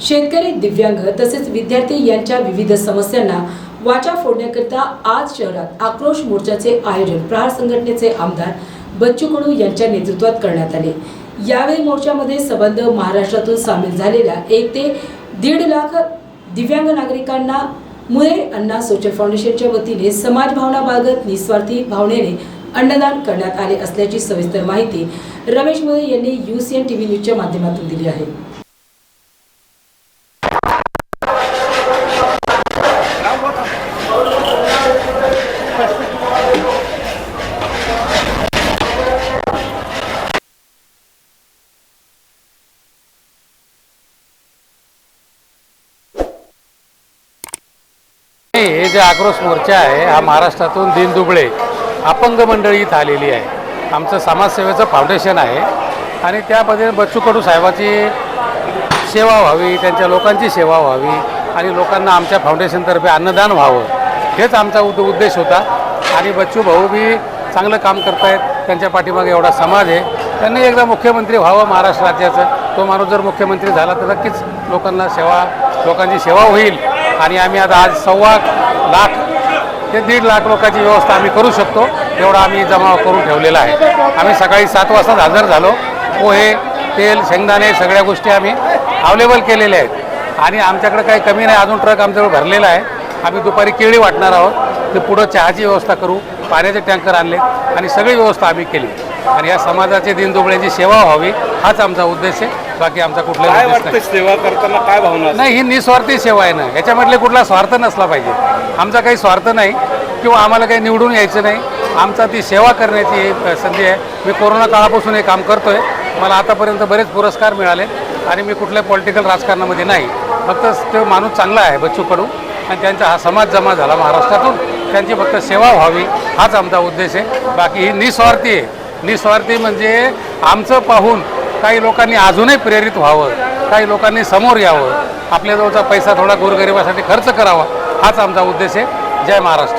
शेतकरी दिव्यांग तसेच विद्यार्थी यांच्या विविध समस्यांना वाचा फोडण्याकरिता आज शहरात आक्रोश मोर्चाचे आयोजन प्रहार संघटनेचे आमदार बच्चू कडू यांच्या नेतृत्वात करण्यात आले. यावेळी मोर्चामध्ये संबंध महाराष्ट्रातून सामील झालेल्या एक ते दीड लाख दिव्यांग नागरिकांना मुळे अण्णा सोशल फाउंडेशनच्या वतीने समाज भावना बाळगत निस्वार्थी भावनेने अन्नदान करण्यात आले असल्याची सविस्तर माहिती रमेश मुळे यांनी U C N T V न्यूजच्या माध्यमातून दिली आहे. हे जे आक्रोश मोर्चा आहे हा महाराष्ट्रातून दिनदुबळे अपंग मंडळी इथं आलेली आहे. आमचं समाजसेवेचं फाउंडेशन आहे. आणि त्यामध्ये बच्चू कडू साहेबाची सेवा व्हावी त्यांच्या लोकांची सेवा व्हावी आणि लोकांना आमच्या फाउंडेशनतर्फे अन्नदान व्हावं हेच आमचा उद उद्देश होता. आणि बच्चू भाऊ बी चांगलं काम करतायत त्यांच्या पाठीमागे एवढा समाज आहे. त्यांनी एकदा मुख्यमंत्री व्हावं महाराष्ट्र राज्याचं. तो माणूस जर मुख्यमंत्री झाला तर नक्कीच लोकांना सेवा लोकांची सेवा होईल. आणि आम्ही आता आज सव्वा लाख ते दीड लाख लोकांची व्यवस्था आम्ही करू शकतो. एवढा आम्ही जमा करून ठेवलेला आहे. आम्ही सकाळी सात वाजता हजर झालो. पोहे तेल शेंगदाणे सगळ्या गोष्टी आम्ही अवेलेबल केलेल्या आहेत. आणि आमच्याकडे काही कमी नाही अजून ट्रक आमच्याकडे भरलेला आहे. आम्ही दुपारी केळी वाटणार आहोत. ते पुढं चहाची व्यवस्था करू पाण्याचे टँकर आणले आणि सगळी व्यवस्था आम्ही केली. आणि या समाजाचे दिनदुबळ्यांची सेवा व्हावी हाच आमचा उद्देश आहे. बाकी आमचा काय वाटतं नाही. सेवा करताना काय भावना असते? नाही ही निस्वार्थी सेवा आहे ना. याच्यामधले कुठला स्वार्थ नसला पाहिजे. आमचा काही स्वार्थ नाही किंवा आम्हाला काही निवडून यायचं नाही. आमचा ती सेवा करण्याची अ, संधी आहे. मी कोरोना काळापासून हे काम करतो आहे मला आतापर्यंत बरेच पुरस्कार मिळाले आणि मी कुठल्या पॉलिटिकल राजकारणामध्ये नाही. फक्त तो माणूस चांगला आहे बच्चू कडू आणि त्यांचा हा समाज जमा झाला महाराष्ट्रातून. त्यांची फक्त सेवा व्हावी हाच आमचा उद्देश आहे. बाकी ही निस्वार्थी आहे. निस्वार्थी म्हणजे आमचं पाहून काही लोकांनी अजूनही प्रेरित व्हावं काही लोकांनी समोर यावं. आपल्याजवळचा पैसा थोडा गोरगरिबासाठी खर्च करावा हाच आमचा उद्देश आहे. जय महाराष्ट्र.